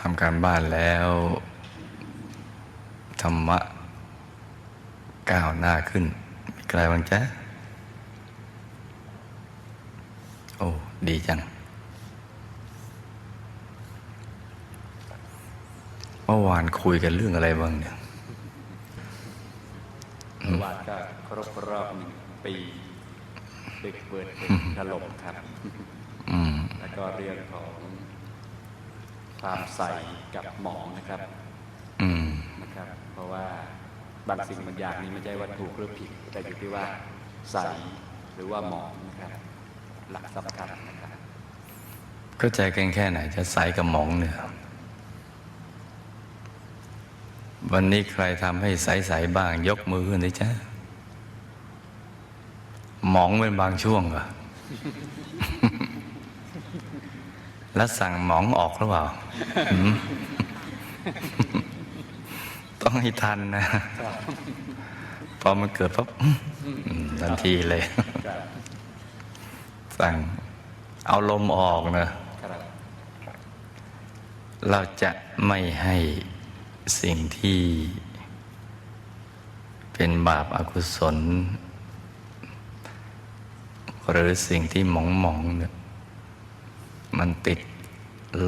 ทำการบ้านแล้ว ธรรมะก้าวหน้าขึ้นมีใครบ้างจ๊ะโอ้ ดีจัง เมื่อวานคุยกันเรื่องอะไรบ้างเนี่ยเมื่อวานก็ครบรอบหนึ่งปีดึกเบิดดึกถล่มครับอืมแล้วก็เรื่องของ ความใสกับหมองนะครับอืมนะครับ เพราะว่าบางสิ่งบางอย่างนี้ไม่ใช่ว่าถูกหรือผิด แต่อยู่ที่ว่าใสหรือว่าหมองนะครับหลักสำคัญนะครับเข้าใจกันแค่ไหนจะใสกับหมองเนี่ยวันนี้ใครทำให้ใสๆบ้าง ยกมือขึ้นดิจ้ะหมองเป็นบางช่วงเหรอ แล้วสั่งหมองออกหรือเปล่าหืมต้องให้ทันนะ พอมันเกิดปั๊บอืมทันทีเลย สั่งเอาลมออกนะครับเราจะไม่ให้สิ่งที่เป็นบาปอากุศล หรือสิ่งที่หมองหมองๆเนี่ยมันติด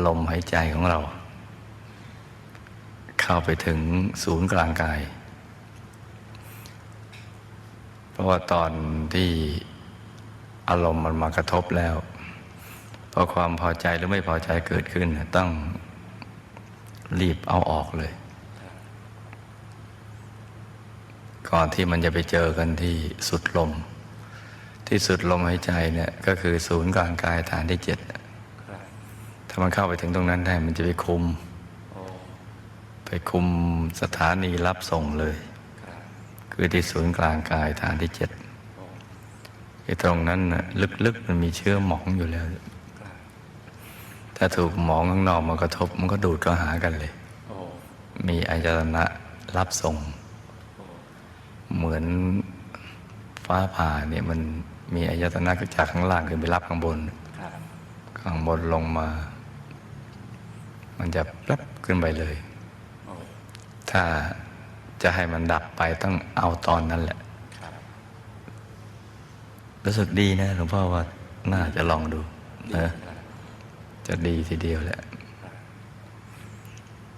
ลมหายใจของเรา เข้าไปถึงศูนย์กลางกาย เพราะว่าตอนที่อารมณ์มันมากระทบแล้วพอความพอใจหรือไม่พอใจเกิดขึ้น ต้องรีบเอาออกเลย ก่อนที่มันจะไปเจอกันที่สุดลม ที่สุดลมหายใจเนี่ยก็คือศูนย์กลางกายฐานที่เจ็ด ถ้ามันเข้าไปถึงตรงนั้นได้มันจะไปคุมโอ้ไปคุมสถานีรับส่งเลยครับคือที่ศูนย์กลางกายฐานที่เจ็ดโอ้ไอ้ตรงนั้นน่ะลึกๆมันมีเชื้อหมองอยู่แล้วครับถ้าถูกหมองข้างนอกมากระทบมันก็ดูดเข้าหากันเลยโอ้มีอายตนะรับส่งโอ้เหมือนฟ้าผ่าเนี่ยมันมีอายตนะจากข้างล่างขึ้นไปรับข้างบนครับข้างบนลงมา มันจะแป๊บขึ้นไปเลยโอ้ถ้าจะให้มันดับไปต้องเอาตอนนั้นแหละครับรู้สึกดีนะหลวงพ่อว่าน่าจะลองดูดีนะครับจะดีทีเดียวแหละ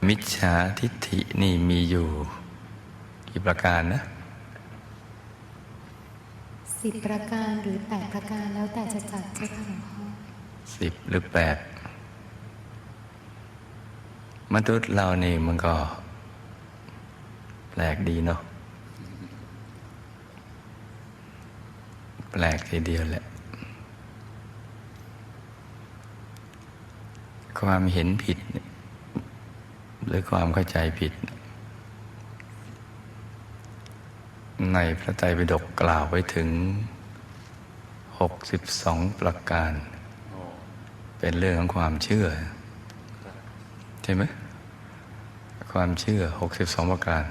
มิจฉาทิฏฐินี่มีอยู่กี่ประการนะสิบประการหรือแปดประการแล้วแต่จะจัดเจ้าค่ะหลวงพ่อสิบหรือแปด มนุษย์เรานี่มันก็ แปลกดีเนาะแปลกทีเดียวแหละ ความเห็นผิดเนี่ยหรือความเข้าใจผิด ในพระไตรปิฎกกล่าวไว้ถึง 62 ประการโอ้เป็นเรื่องของความเชื่อ ใช่ไหม ความเชื่อ 62 ประการ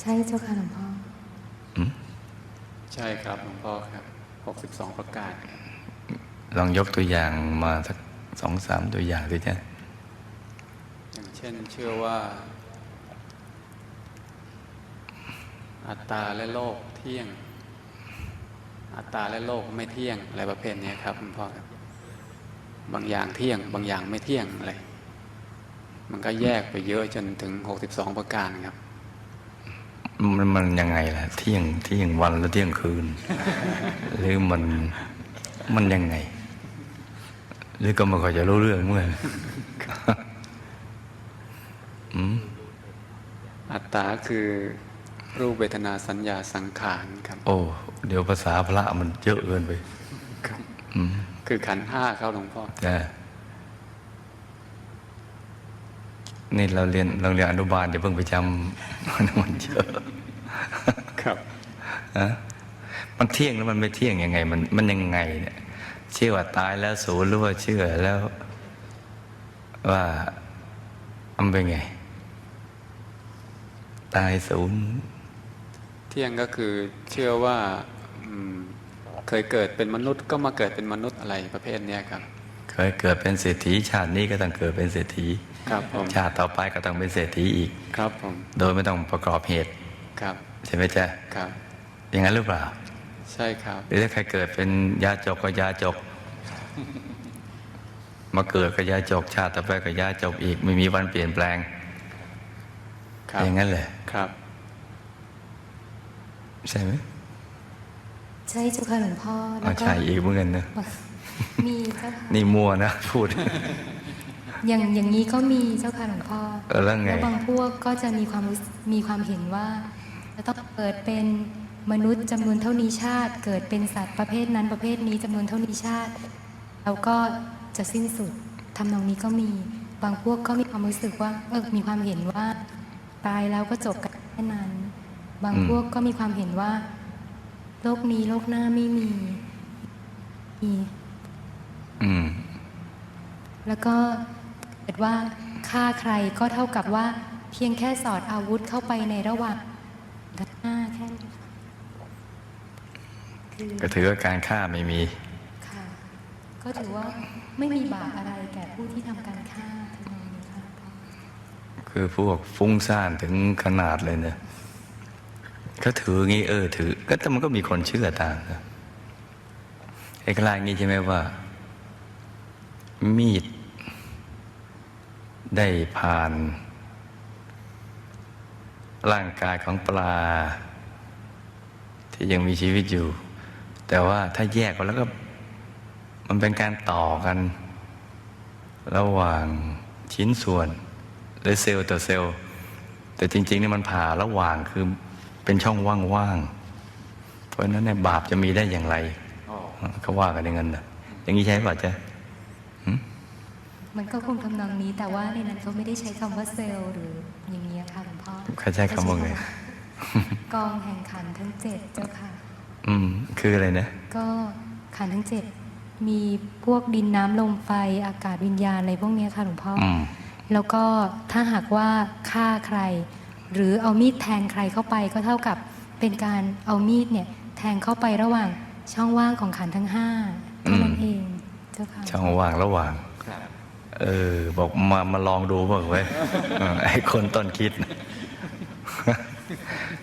ใช่เจ้าค่ะหลวงพ่อใช่ครับหลวงพ่อครับ 62 ประการ ลองยกตัวอย่างมาสักสองสามตัวอย่างสิจ๊ะอย่างเช่นเชื่อว่า อัตตาและโลกเที่ยง อัตตาและโลกไม่เที่ยงอะไรประเภทเนี้ยครับหลวงพ่อครับ บางอย่างเที่ยง บางอย่างไม่เที่ยงอะไร มันก็แยกไปเยอะจนถึง 62 ประการครับ มันมันยังไงล่ะเที่ยงเที่ยงวันแล้วเที่ยงคืน หรือมันมันยังไง หรือก็ไม่ค่อยจะรู้เรื่องเมื่ออืมอัตตาคือรูปเวทนาสัญญาสังขารครับ โอ้ เดี๋ยวภาษาพระมันเยอะเกินไปอืมคือขันธ์ห้าครับหลวงพ่อ จ้ะ นี่เราเรียนเราเรียนอนุบาลเดี๋ยวเพิ่งไปจำมันเยอะครับฮะมันเที่ยงแล้วมันไม่เที่ยงยังไง มันมันยังไงเนี่ยเชื่อว่าตายแล้วศูนย์หรือว่าเชื่อแล้ว ว่ามันเป็นไง ตายศูนย์เที่ยงก็คือเชื่อว่าอืมเคยเกิดเป็นมนุษย์ก็มาเกิดเป็นมนุษย์อะไรประเภทเนี้ยครับ เคยเกิดเป็นเศรษฐีชาตินี้ก็ต้องเกิดเป็นเศรษฐี ครับผมชาติต่อไปก็ต้องเป็นเศรษฐีอีก ครับผมโดยไม่ต้องประกอบเหตุครับใช่ไหมจ๊ะครับ อย่างนั้นหรือเปล่า ใช่ครับหรือถ้าใครเกิดเป็นยาจกก็ยาจก มาเกิดก็ยาจกชาติต่อไปก็ยาจกอีก ไม่มีวันเปลี่ยนแปลงครับอย่างนั้นเลยครับ ใช่ไหมใช่เจ้าค่ะหลวงพ่ออ๋แล้อวก็ใช่อีกเหมือนกันนะมีเจ้าค่ะนี่มัวนะพูด อย่างอย่างนี้ก็มีเจ้าค่ะหลวงพ่อเออแล้วไงบางพวกก็จะมีความรู้สึกมีความเห็นว่าจะต้องเกิดเป็นมนุษย์จำนวนเท่านี้ชาติ เกิดเป็นสัตว์ประเภทนั้นประเภทนี้จำนวนเท่านี้ชาติแล้วก็จะสิ้นสุดทำนองนี้ก็มี บางพวกก็มีความรู้สึกว่าเออมีความเห็นว่าตายแล้วก็จบกันแค่นั้น บางพวกก็มีความเห็นว่า โลกนี้โลกหน้าไม่มีมีอืมแล้วก็ เกิดว่าฆ่าใครก็เท่ากับว่า เพียงแค่สอดอาวุธเข้าไปในระหว่างกันหน้าแค่นี้คือก็ถือว่าการฆ่าไม่มี ค่ะก็ถือว่าไม่มีบาปอะไรแก่ผู้ที่ทำการฆ่าทำนองนี้ค่ะคือพวกฟุ้งซ่านถึงขนาดเลยเนะเขาถืองี้เออถือ ก็แต่มันก็มีคนเชื่อตามนะไอ้กลายงี้ใช่ไหมว่า มีด ได้ผ่าน ร่างกายของปลา ที่ยังมีชีวิตอยู่ แต่ว่าถ้าแยกกันแล้วก็ มันเป็นการต่อกัน ระหว่างชิ้นส่วนหรือเซลล์ต่อเซลล์ แต่จริงๆนี่มันผ่าระหว่างคือเป็นช่องว่างๆเพราะฉะนั้นเนี่ยบาปจะมีได้อย่างไรอ๋อเขาว่ากันอย่างนั้นนะอย่างนี้ใช่ป่ะจ๊ะ มันก็คงทำนองนี้แต่ว่าในนั้นเขาไม่ได้ใช้คำว่าเซลล์หรืออย่างนี้ยค่ะหลวงพ่อเขาใช้คำว่าไงกองแห่งขันธ์ทั้งเจ็ดเจ้าค่ะ อืม คืออะไรนะ ก็ขันธ์ทั้งเจ็ดมีพวกดินน้ำลมไฟอากาศวิญญาณอะไรพวกเนี้ยค่ะหลวงพ่อออืมแล้วก็ถ้าหากว่าฆ่าใคร หรือเอามีดแทงใครเข้าไปก็เท่ากับเป็นการเอามีดเนี่ย แทงเข้าไประหว่างช่องว่างของขันธ์ทั้งห้าเท่านั้นเองเจ้าค่ะช่องว่างระหว่างครับ เออ บอกมามาลองดูบ้างไว้ยเออไอ้คนต้นคิดนะ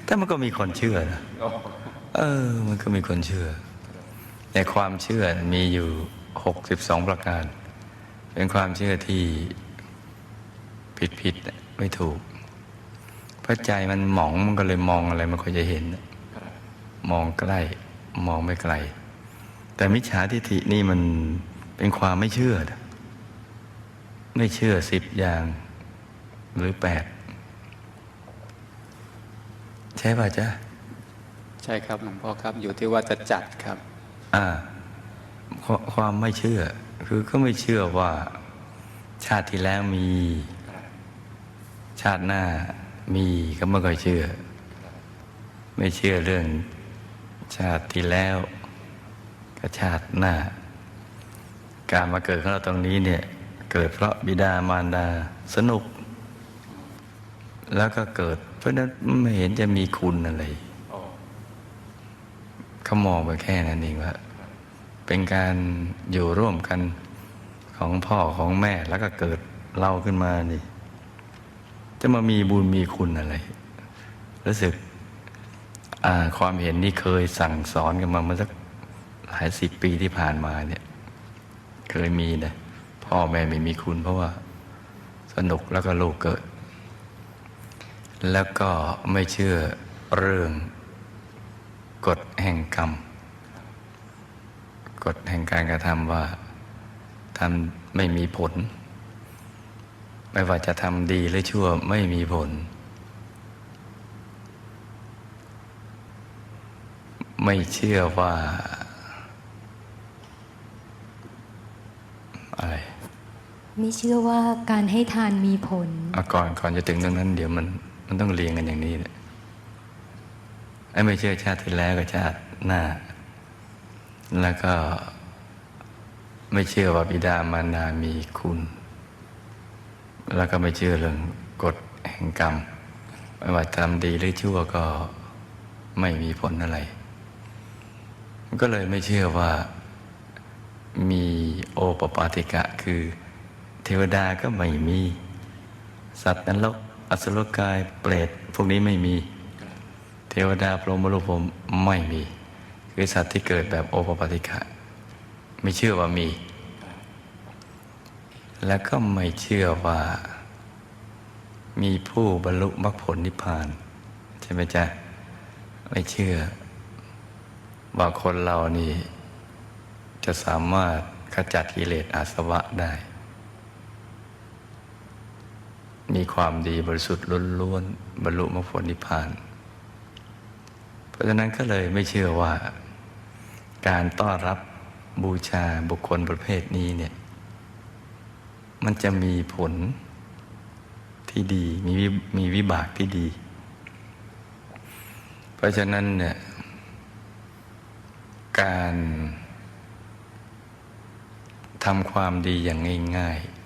แต่มันก็มีคนเชื่อนะโอ้เออ มันก็มีคนเชื่อแต่ความเชื่อมีอยู่หกสิบสองประการ เป็นความเชื่อที่ผิดผิดๆไม่ถูก เพราะใจมันหมองมันก็เลยมองอะไรไมันก็จะเห็นครับมองใกล้ มองไม่ไกล แต่มิจฉาทิฏฐินี่มันเป็นความไม่เชื่อนะ ไม่เชื่อสิบอย่างหรือแปดใช่ป่ะจ๊ะ ใช่ครับหลวงพ่อครับอยู่ที่ว่าจะจัดครับ อ่าควความไม่เชื่อ คือก็ไม่เชื่อว่า ชาติที่แล้วมี ชาติหน้ามีก็ไม่ค่อยเชื่อ ไม่เชื่อเรื่อง ชาติที่แล้วกับชาติหน้า การมาเกิดของเราตรงนี้เนี่ย เกิดเพราะบิดามารดาสนุก แล้วก็เกิด เพราะนั้นไม่เห็นจะมีคุณอะไรเขามองไปแค่นั้นเองว่าเป็นการอยู่ร่วมกันของพ่อของแม่แล้วก็เกิดเราขึ้นมานี่ จะมามีบุญมีคุณอะไร รู้สึกความเห็นนี่เคยสั่งสอนกันมาเมื่อสักหลายสิบปีที่ผ่านมาเนี่ย เคยมีนะ พ่อแม่ไม่มีคุณเพราะว่า สนุกแล้วก็ลูกเกิด แล้วก็ไม่เชื่อเรื่องกฎแห่งกรรมกฎแห่งการกระทำว่าทำไม่มีผล ไม่ว่าจะทำดีหรือชั่วไม่มีผล ไม่เชื่อว่า อะไร ไม่เชื่อว่าการให้ทานมีผลอาก่อนก่อนจะถึงตรงนั้น เดี๋ยวมันมันต้องเรียงกันอย่างนี้แหละไอ้ไม่เชื่อชาติที่แล้วกับชาติหน้า แล้วก็ไม่เชื่อว่าบิดามารดามีคุณ แล้วก็ไม่เชื่อเรื่องกฎแห่งกรรม ไม่ว่าทำดีหรือชั่วก็ไม่มีผลอะไร ก็เลยไม่เชื่อว่ามีโอปปาติกะคือ ทวดาก็ไม่มี สัตว์นรกอสุรกายเปรตพวกนี้ไม่มี เทวดาพรหมรูปพรหมไม่มี คือสัตว์ที่เกิดแบบโอปปาติกะไม่เชื่อว่ามี แล้วก็ไม่เชื่อว่า มีผู้บรรลุมรรคผลนิพพาน ใช่ไหมจ๊ะ ไม่เชื่อ ว่าคนเรานี่ จะสามารถขจัดกิเลสอาสวะได้ มีความดีบริสุทธิ์ล้วนๆบรรลุมรรคผลนิพพาน เพราะฉะนั้นก็เลยไม่เชื่อว่า การต้อนรับบูชาบุคคลประเภทนี้เนี่ย มันจะมีผลที่ดีมีวิมีวิบากที่ดี เพราะฉะนั้นเนี่ยการทำความดีอย่างง่ายๆ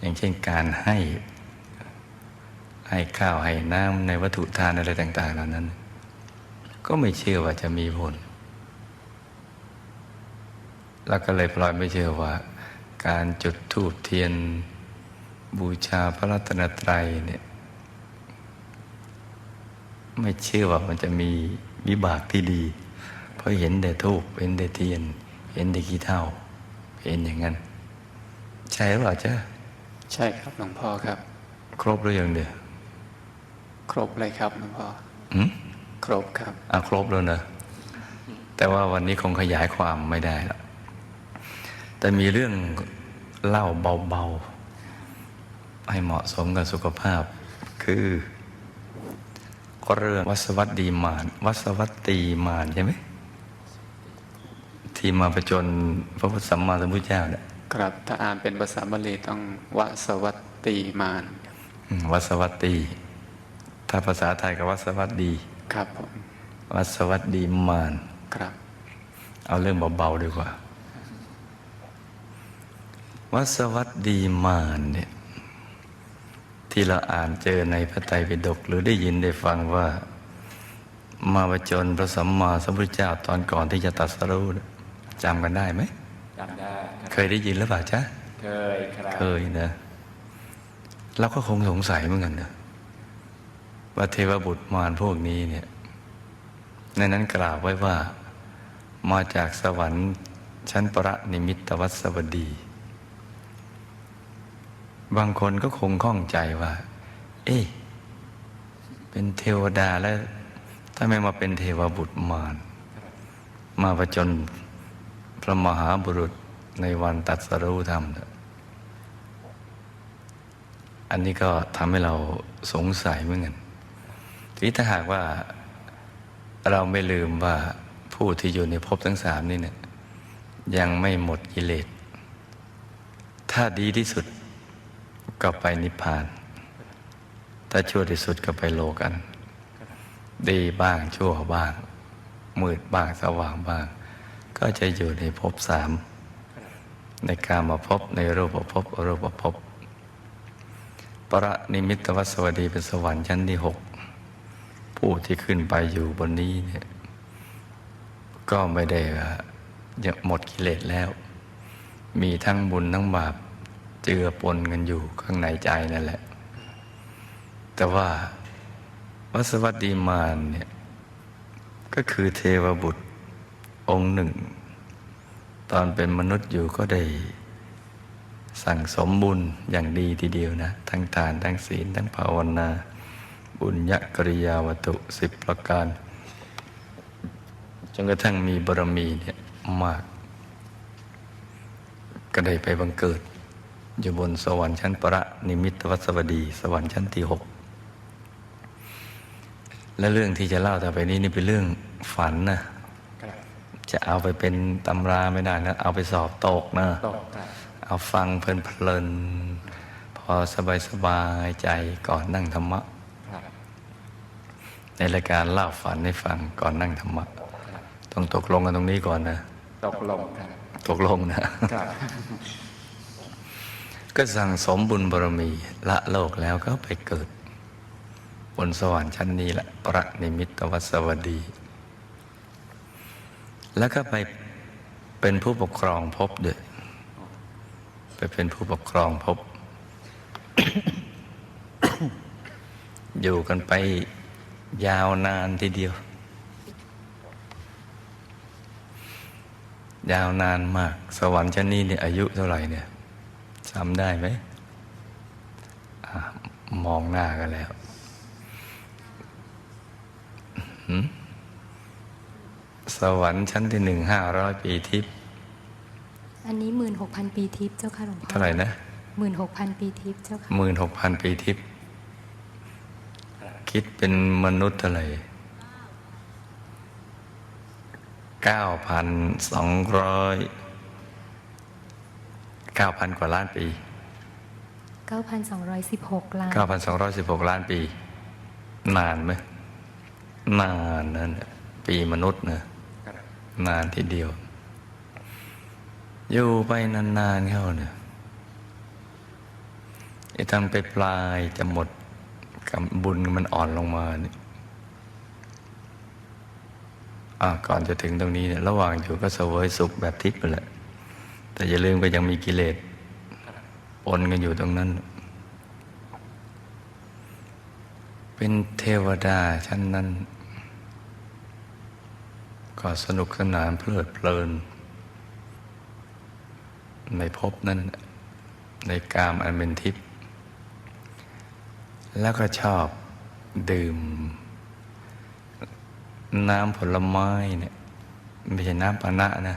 อย่างเช่นการให้ ให้ข้าวให้น้ำในวัตถุทานอะไรต่าง ๆ เหล่านั้น ก็ไม่เชื่อว่าจะมีผล แล้วก็เลยพลอยไม่เชื่อว่า การจุดธูปเทียน บูชาพระรัตนตรัยเนี่ยไม่เชื่อว่ามันจะมีวิบากที่ดี เพราะเห็นแต่ทูปเห็นแต่เทียน เห็นแต่ขี้เท่า เห็นอย่างนั้น ใช่หรือเปล่าจ๊ะ ใช่ครับหลวงพ่อครับ ครบหรือยังเดียวครบเลยครับหลวงพ่ออืมครบครับอะครบแล้วเนอะแต่ว่าวันนี้คงขยายความไม่ได้แล้วแต่มีเรื่องเล่าเบาๆ ให้เหมาะสมกับสุขภาพ คือเรื่องวัสวัตดีมาน วัสวัตตีมานใช่ไหมที่มาประจนพระพุทธสัมมาสัมพุทธเจ้าเนี่ย ครับถ้าอ่านเป็นภาษาบาลีต้องวสวัตตีมานอืมวัสวัตตี ถ้าภาษาไทยก็วัสวัตดี ครับผมวัสวัตดีมาน ครับ เอาเรื่องเบาๆดีกว่าวัสวัตดีมานเนี่ยที่เราอ่านเจอในพระไตรปิฎกหรือได้ยินได้ฟังว่า มาประจนพระสัมมาสัมพุทธเจ้าตอนก่อนที่จะตรัสรู้เนี่ยจำกันได้ไหมจำได้ครับเค ยได้ยินหรือเปล่าจ๊ะ เคยครับ เคยนะ เราก็คงสงสัยเหมือนกันนะว่าเทวบุตรมารพวกนี้เนี่ย ในนั้นกล่าวไว้ว่า มาจากสวรรค์ชั้นประนิมิตวัสวดี บางคนก็คงข้องใจว่า เอ๊ะเป็นเทวดาแล้วถ้าไม่มาเป็นเทวบุตรมารมาประจนพระมหาบุรุษ ในวันตัดสรู้ธรรม อันนี้ก็ทำให้เราสงสัยเหมือนกันทีถ้าหากว่าเราไม่ลืมว่าผู้ที่อยู่ในภพทั้งสามนี่เนี่ยยังไม่หมดกิเลส ถ้าดีที่สุดก็ไปนิพพาน ถ้าชั่วที่สุดก็ไปโลกัน ดีบ้างชั่วบ้าง มืดบ้างสว่างบ้าง ก็จะอยู่ในภพสาม ในการมาพบในรูปภพอรูปภพประนิมิตวสวัสดีเป็นสวรรค์ชั้นที่หกผู้ที่ขึ้นไปอยู่บนนี้เนี่ยก็ไม่ได้ว่าหมดกิเลสแล้ว มีทั้งบุญทั้งบาปเจือปนกันอยู่ข้างในใจนั่นแหละ แต่ว่าวัสวัสดีมานเนี่ยก็คือเทวบุตรองค์หนึ่ง ตอนเป็นมนุษย์อยู่ก็ได้ สั่งสมบุญอย่างดีทีเดียวนะ ทั้งทานทั้งศีล ทั้งภาวนา บุญญกริยาวัตถุสิบประการ จนกระทั่งมีบารมีเนี่ยมาก ก็ได้ไปบังเกิด อยู่บนสวรรค์ชั้นประนิมิตวัสวดี สวรรค์ชั้นที่หกและเรื่องที่จะเล่าต่อไปนี้นี่เป็นเรื่องฝันนะ จะเอาไปเป็นตำราไม่ได้นะ เอาไปสอบตกนะตกครับเอาฟังเพลินๆพอสบายสบายๆใจก่อนนั่งธรรมะครับในรายการเล่าฝันให้ฟังก่อนนั่งธรรมะต้องตกลงกันตรงนี้ก่อนนะ ตกลงครับตกลงนะครับก็สั่งสมบุญบารมีละโลกแล้วก็ไปเกิด บนสวรรค์ชั้นนี้แหละ ประนิมิตวัสวดี แล้วก็ไปเป็นผู้ปกครองภพด้วยไปเป็นผู้ปกครองภพอยู่กันไปยาวนานทีเดียว ยาวนานมาก สวรรค์ชั้นนี้เนี่ยอายุเท่าไหร่เนี่ยจำได้ไหมอะมองหน้ากันแล้ว หืม สวรรค์ชั้นที่หนึ่งห้าร้อยปีทิพย์อันนี้หมื่นหกพันปีทิพย์เจ้าค่ะหลวงพ่อเท่าไหร่นะหมื่นหกพันปีทิพย์เจ้าค่ะหมื่นหกพันปีทิพย์คิดเป็นมนุษย์เท่าไหร่เก้าพันสองร้อยเก้าพันกว่าล้านปีเก้าพันสองร้อยสิบหกล้านเก้าพันสองร้อยสิบหกล้านปี นานไหมนานนั่นน่ะปีมนุษย์นะ นานทีเดียว อยู่ไปนานๆเข้าเนี่ยไอ้ทางไปปลายจะหมดกำบุญมันอ่อนลงมาเนี่ยอะก่อนจะถึงตรงนี้เนี่ยระหว่างอยู่ก็เสวยสุขแบบทิพย์ไปแหละ แต่อย่าลืมก็ยังมีกิเลสปนกันอยู่ตรงนั้น เป็นเทวดาชั้นนั้น ก็สนุกสนานเพลิดเพลิน ในภพนั้นในกามอันเป็นทิพย์แล้วก็ชอบดื่ม น้ำผลไม้เนี่ยไม่ใช่น้ำปานะนะ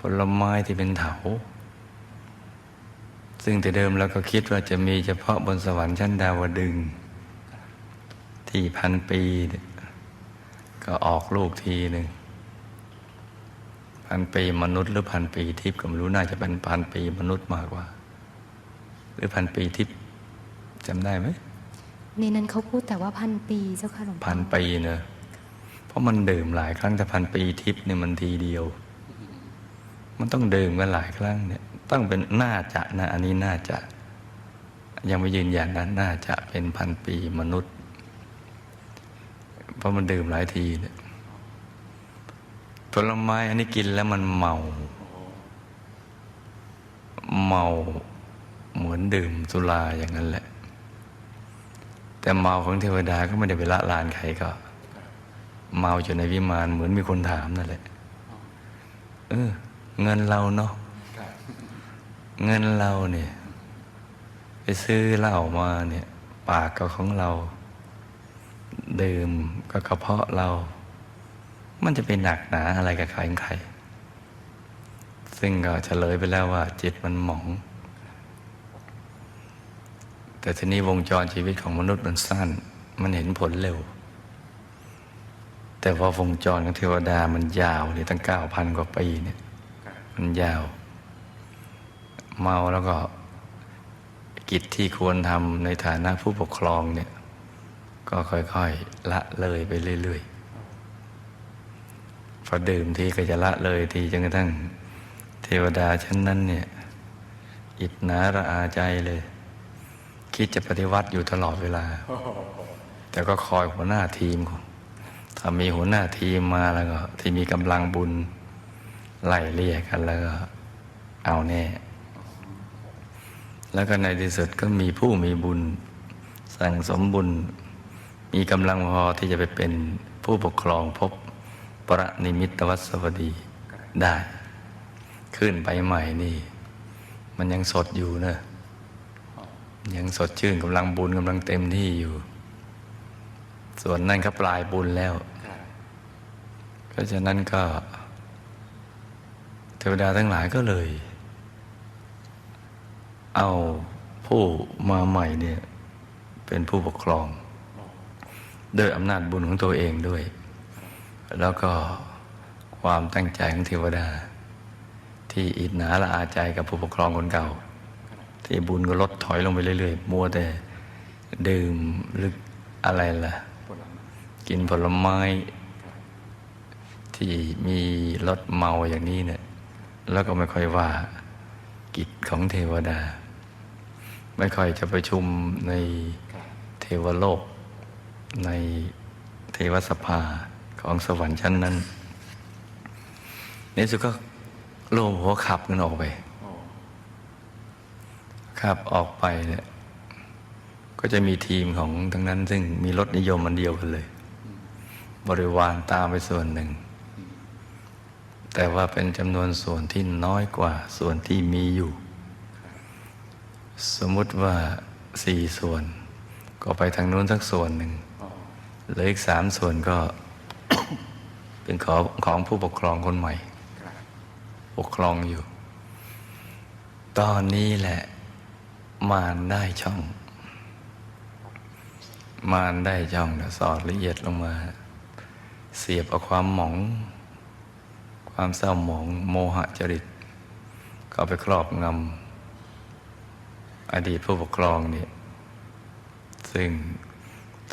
ผลไม้ที่เป็นเถา ซึ่งแต่เดิมเราก็คิดว่าจะมีเฉพาะบนสวรรค์ชั้นดาวดึง ที่พันปีเนี่ย ก็ออกลูกทีหนึ่งพันปีมนุษย์หรือพันปีทิพย์ก็ไม่รู้น่าจะเป็นพันปีมนุษย์มากกว่า หรือพันปีทิพย์จำได้ไหมในนั้นเขาพูดแต่ว่าพันปีเจ้าค่ะหลวงพ่อพันปีเนอะเพราะมันดื่มหลายครั้งแต่พันปีทิพย์เนี่ยมันทีเดียว มันต้องดื่มกันหลายครั้งเนี่ย ต้องเป็นน่าจะนะอันนี้น่าจะ ยังไม่ยืนยันนะน่าจะเป็นพันปีมนุษย์เพ ราะมันดื่มหลายทีเนี่ยผลไม้อันนี้กินแล้วมันเมา เมาเหมือนดื่มสุราอย่างนั้นแหละ แต่เมาของเทวดาก็ไม่ได้ไปละลานใครก็ เมาอยู่ในวิมานเหมือนมีคนถามนั่นแหละเออเงินเราเนาะเงินเราเนี่ย ไปซื้อเหล้ามาเนี่ย ปากก็ของเรา ดื่มก็กระเพาะเรา มันจะเป็นหนักหนาอะไรกับใครใคร ซึ่งก็เฉลยไปแล้วว่า จิตมันหมอง แต่ทีนี้วงจรชีวิตของมนุษย์มันสั้น มันเห็นผลเร็ว แต่ว่าวงจรของเทวดามันยาวเลยตั้งเก้าพันกว่าปีเนี่ย มันยาว เมาแล้วก็กิจที่ควรทำในฐานะผู้ปกครองเนี่ย ก็ค่อยๆ ละเลยไปเรื่อยๆพอดื่มทีก็จะละเลยทีจนกระทั่ง เทวดาชั้นนั้นเนี่ยอิจนาระอาใจเลย คิดจะปฏิวัติอยู่ตลอดเวลา แต่ก็คอยหัวหน้าทีมของถ้ามีหัวหน้าทีมมาแล้วก็ ที่มีกำลังบุญไล่เลี่ยกันแล้วก็เอาแน่ แล้วก็ในที่สุดก็มีผู้มีบุญ สั่งสมบุญ มีกำลังพอที่จะไปเป็นผู้ปกครองพบประนิมิตวัสวดีได้ ขึ้นไปใหม่นี่ มันยังสดอยู่นะยังสดชื่นกำลังบุญกำลังเต็มที่อยู่ ส่วนนั่นก็ปลายบุญแล้วเพราะฉะนั้นก็ เทวดาทั้งหลายก็เลย เอาผู้มาใหม่เนี่ย เป็นผู้ปกครอง ด้วยอำนาจบุญของตัวเองด้วย แล้วก็ความตั้งใจของเทวดา ที่อิจฉาละอาใจกับผู้ปกครองคนเก่า ที่บุญก็ลดถอยลงไปเรื่อยๆ มัวแต่ดื่มหรืออะไรล่ะ กินผลไม้ ที่มีรสเมาอย่างนี้เนี่ย แล้วก็ไม่ค่อยว่ากิจของเทวดา ไม่ค่อยจะประชุมในเทวโลก ในเทวสภาของสวรรค์ชั้นนั้น ในสุดก็โลมหัวขับกันออกไปขับออกไปเนี่ยก็จะมีทีมของทั้งนั้น ซึ่งมีรถนิยมมันเดียวกันเลย บริวารตามไปส่วนหนึ่ง แต่ว่าเป็นจำนวนส่วนที่น้อยกว่าส่วนที่มีอยู่ สมมุติว่าสี่ส่วน ก็ไปทางนู้นสักส่วนหนึ่ง เหลืออีกสามส่วนก็ เป็นของของผู้ปกครองคนใหม่ครับปกครองอยู่ ตอนนี้แหละ มารได้ช่อง มารได้ช่องนะสอดละเอียดลงมา เสียบเอาความหมอง ความเศร้าหมองโมหะจริตก็ไปครอบงำอดีตผู้ปกครองเนี่ยซึ่ง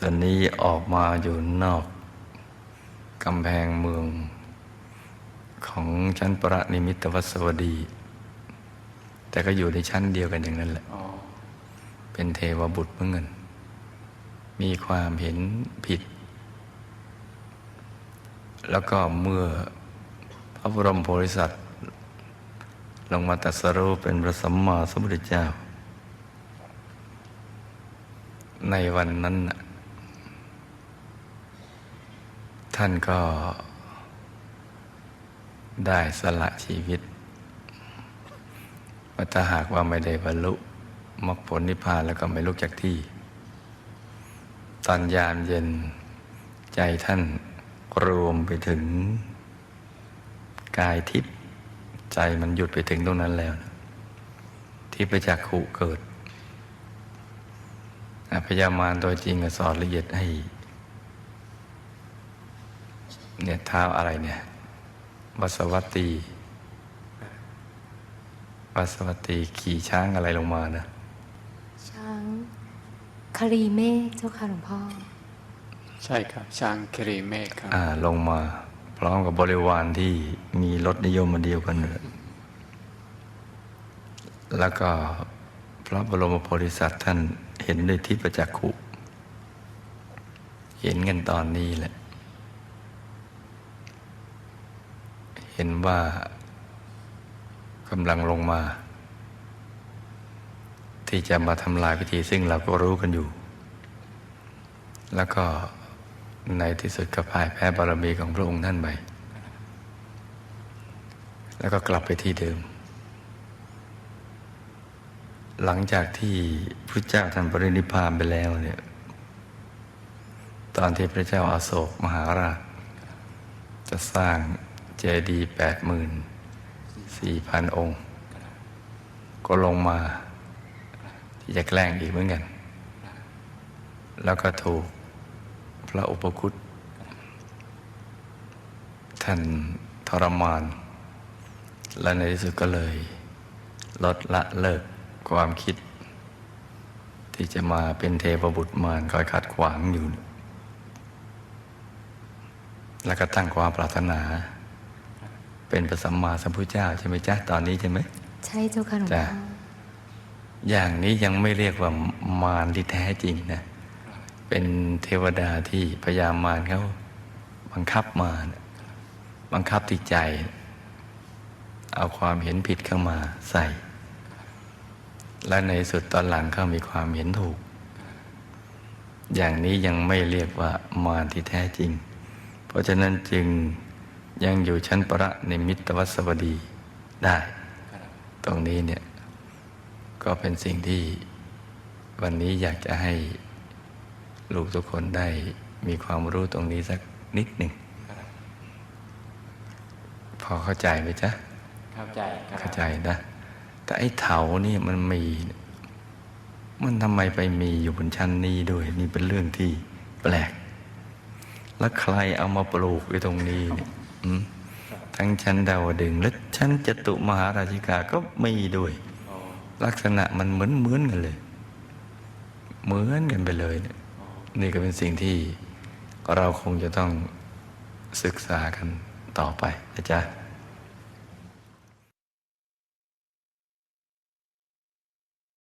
ตอนนี้ออกมาอยู่นอกกำแพงเมือง ของชั้นประนิมิตวสวดี แต่ก็อยู่ในชั้นเดียวกันอย่างนั้นแหละอ๋อเป็นเทวบุตรเหมือนกันมีความเห็นผิด แล้วก็เมื่อพระบรมโพธิสัตว์ ลงมาตรัสรู้เป็นพระสัมมาสัมพุทธเจ้า ในวันนั้นน่ะ ท่านก็ได้สละชีวิตว่าถ้าหากว่าไม่ได้บรรลุมรรคผลนิพพานแล้วก็ไม่ลุกจากที่ ตอนยามเย็นใจท่านรวมไปถึงกายทิพย์ใจมันหยุดไปถึงตรงนั้นแล้วนะที่ประจักขุเกิดอะพยามารตัวจริงสอนละเอียดให้ เนี่ยเท้าอะไรเนี่ยวัสวัตตีวัสวัตตีขี่ช้างอะไรลงมานะช้างคารีเมฆเจ้าค่ะหลวงพ่อ ใช่ครับ ช้างครีเมฆครับอ่าลงมา พร้อมกับบริวารที่มีรถนิยมมาเดียวกันเลยแล้วก็พระบรมโพธิสัตว์ท่านเห็นด้วยทิพยจักขุ เห็นกันตอนนี้แหละ เห็นว่ากำลังลงมา ที่จะมาทำลายพิธีซึ่งเราก็รู้กันอยู่ แล้วก็ในที่สุดก็พ่ายแพ้บารมีของพระองค์ท่านไปแล้วก็กลับไปที่เดิม หลังจากที่พระเจ้าท่านปรินิพพานไปแล้วเนี่ย ตอนที่พระเจ้าอาโศกมหาราช จะสร้าง เจดีย์แปดหมื่นสี่พันองค์ ก็ลงมา ที่จะแกล้งอีกเหมือนกัน แล้วก็ถูกพระอุปคุตท่านทรมาน และในที่สุดก็เลย ลดละเลิกความคิด ที่จะมาเป็นเทพบุตรมารคอยขัดขวางอยู่ แล้วก็ตั้งความปรารถนา เป็นพระสัมมาสัมพุทธเจ้าใช่ไหมจ๊ะตอนนี้ใช่ไหมใช่เจ้าค่ะหลวงจ้ะพ่ออย่างนี้ยังไม่เรียกว่ามารที่แท้จริงนะเป็นเทวดาที่พยามารเขาบังคับมานะบังคับที่ใจ เอาความเห็นผิดเข้ามาใส่ และในสุดตอนหลังเขามีความเห็นถูก อย่างนี้ยังไม่เรียกว่ามารที่แท้จริง เพราะฉะนั้นจึง ยังอยู่ชั้นประในมิตรวัสวดีได้ ตรงนี้เนี่ย ก็เป็นสิ่งที่วันนี้อยากจะให้ลูกทุกคนได้มีความรู้ตรงนี้สักนิดหนึ่ง พอเข้าใจไหมจ๊ะ เข้าใจครับเข้าใจนะ แต่ไอ้เถานี่มันมี มันทำไมไปมีอยู่บนชั้นนี้ด้วย นี่เป็นเรื่องที่แปลก แล้วใครเอามาปลูกไว้ตรงนี้เนี่ยอืม ทั้งชั้นดาวดึงและชั้นจตุมหาราชิกาก็มีด้วย ลักษณะมันเหมือนเหมือนกันเลย เหมือนกันไปเลยเนี่ยนี่ก็เป็นสิ่งที่เราคงจะต้องศึกษากันต่อไปนะจ๊ะ